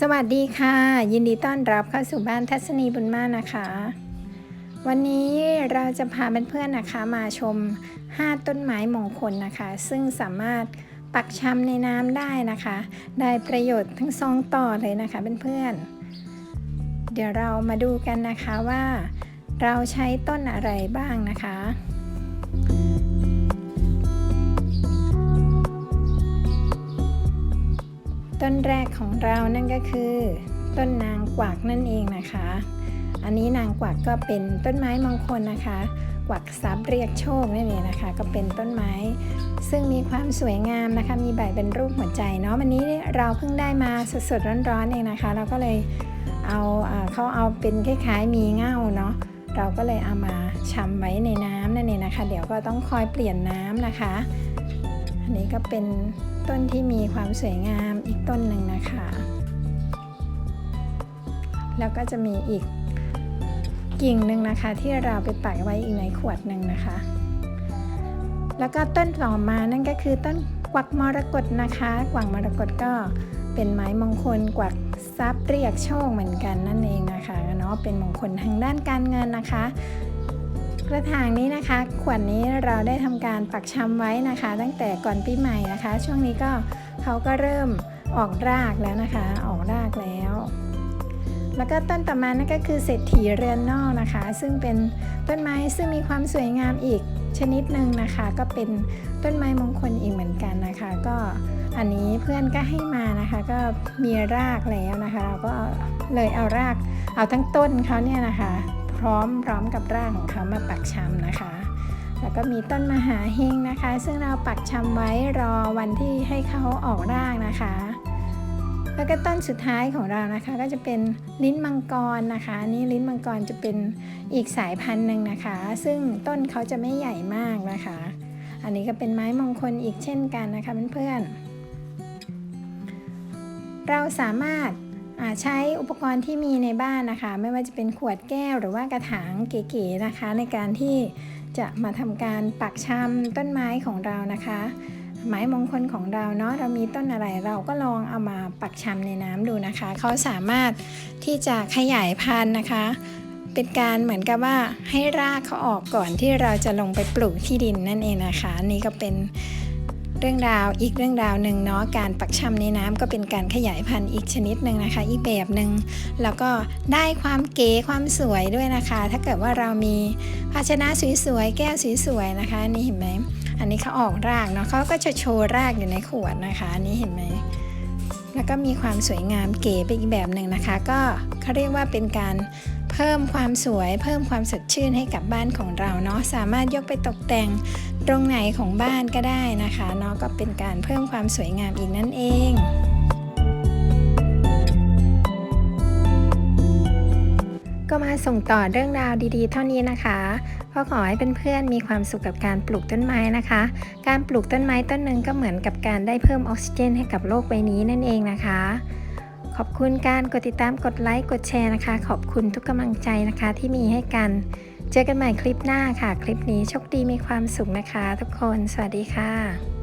สวัสดีค่ะ ยินดีต้อนรับเข้าสู่บ้านทัศนีบุญมานะคะ วันนี้เราจะพาเพื่อนๆนะคะมาชม 5 ต้นไม้มงคลนะคะ ซึ่งสามารถปักชำในน้ำได้นะคะ ได้ประโยชน์ทั้งสองต่อเลยนะคะเพื่อนๆเดี๋ยวเรามาดูกันนะคะว่า เราใช้ต้นอะไรบ้างนะคะ ต้นแรกของเรานั่นก็คือ ต้นนางกวักนั่นเองนะคะ อันนี้นางกวักก็เป็นต้นไม้มงคลนะคะ กวักทรัพย์เรียกโชคนั่นเองนะคะ ก็เป็นต้นไม้ ซึ่งมีความสวยงามนะคะ มีใบเป็นรูปหัวใจเนาะวันนี้เราเพิ่งได้มาสดๆร้อนๆเองนะคะ เราก็เลยเอาเขาเอาเป็นคล้ายๆมีเง่าเนาะเราก็เลยเอามาชำไว้ในน้ำนั่นเองนะคะ เดี๋ยวก็ต้องคอยเปลี่ยนน้ำนะคะ อันนี้ก็เป็นต้นที่มีความสวยงามอีกต้นหนึ่งนะคะ แล้วก็จะมีอีกกิ่งหนึ่งนะคะ ที่เราไปปักไว้อีกในขวดหนึ่งนะคะ แล้วก็ต้นต่อมานั่นก็คือต้นกวักมรกตนะคะ กวักมรกตก็เป็นไม้มงคลกวักทรัพย์เรียกโชคเหมือนกันนั่นเองนะคะเนาะเป็นมงคลทางด้านการเงินนะคะ กระถางนี้นะคะ ขวดนี้เราได้ทำการปักชำไว้นะคะ ตั้งแต่ก่อนปีใหม่นะคะ ช่วงนี้ก็เขาก็เริ่มออกรากแล้วนะคะ ออกรากแล้ว แล้วก็ต้นต่อมานั่นก็คือเศรษฐีเรือนนอกนะคะ ซึ่งเป็นต้นไม้ซึ่งมีความสวยงามอีกชนิดหนึ่งนะคะ ก็เป็นต้นไม้มงคลอีกเหมือนกันนะคะ ก็อันนี้เพื่อนก็ให้มานะคะ ก็มีรากแล้วนะคะ เราก็เลยเอารากเอาทั้งต้นเขาเนี่ยนะคะ พร้อมพร้อมกับรากของเขามาปักชำนะคะ แล้วก็มีต้นมหาเฮงนะคะ ซึ่งเราปักชำไว้รอวันที่ให้เขาออกรากนะคะ แล้วก็ต้นสุดท้ายของเรานะคะ ก็จะเป็นลิ้นมังกรนะคะนี่ลิ้นมังกรจะเป็นอีกสายพันธุ์หนึ่งนะคะ ซึ่งต้นเขาจะไม่ใหญ่มากนะคะ อันนี้ก็เป็นไม้มงคลอีกเช่นกันนะคะเพื่อนๆเราสามารถ ใช้อุปกรณ์ที่มีในบ้านนะคะ ไม่ว่าจะเป็นขวดแก้วหรือว่ากระถางเก๋ๆนะคะ ในการที่จะมาทำการปักชำต้นไม้ของเรานะคะ ไม้มงคลของเราเนาะเรามีต้นอะไรเราก็ลองเอามาปักชำในน้ำดูนะคะเขาสามารถที่จะขยายพันธุ์นะคะ เป็นการเหมือนกับว่าให้รากเขาออกก่อนที่เราจะลงไปปลูกที่ดินนั่นเองนะคะ นี่ก็เป็น เรื่องราวอีกเรื่องราวหนึ่งเนาะการปักชำในน้ำก็เป็นการขยายพันธุ์อีกชนิดหนึ่งนะคะ อีกแบบหนึ่งแล้วก็ได้ความเก๋ความสวยด้วยนะคะ ถ้าเกิดว่าเรามีภาชนะสวยๆแก้วสวยๆนะคะนี่เห็นไหมอันนี้เขาออกรากเนาะเขาก็จะโชว์รากอยู่ในขวดนะคะอันนี้เห็นไหมแล้วก็มีความสวยงามเก๋ไปอีกแบบหนึ่งนะคะ ก็เขาเรียกว่าเป็นการ เพิ่มความสวย เพิ่มความสดชื่นให้กับบ้านของเราเนาะสามารถยกไปตกแต่งตรงไหนของบ้านก็ได้นะคะเนาะก็เป็นการเพิ่มความสวยงามอีกนั่นเองก็มาส่งต่อเรื่องราวดีๆ เท่านี้นะคะก็ขอให้เพื่อนๆมีความสุขกับการปลูกต้นไม้นะคะ การปลูกต้นไม้ต้นหนึ่งก็เหมือนกับการได้เพิ่มออกซิเจนให้กับโลกใบนี้นั่นเองนะคะ ขอบคุณการกดติดตามกดไลค์กดแชร์นะคะ ขอบคุณทุกกำลังใจนะคะที่มีให้กัน เจอกันใหม่คลิปหน้าค่ะ คลิปนี้โชคดีมีความสุขนะคะ ทุกคน สวัสดีค่ะ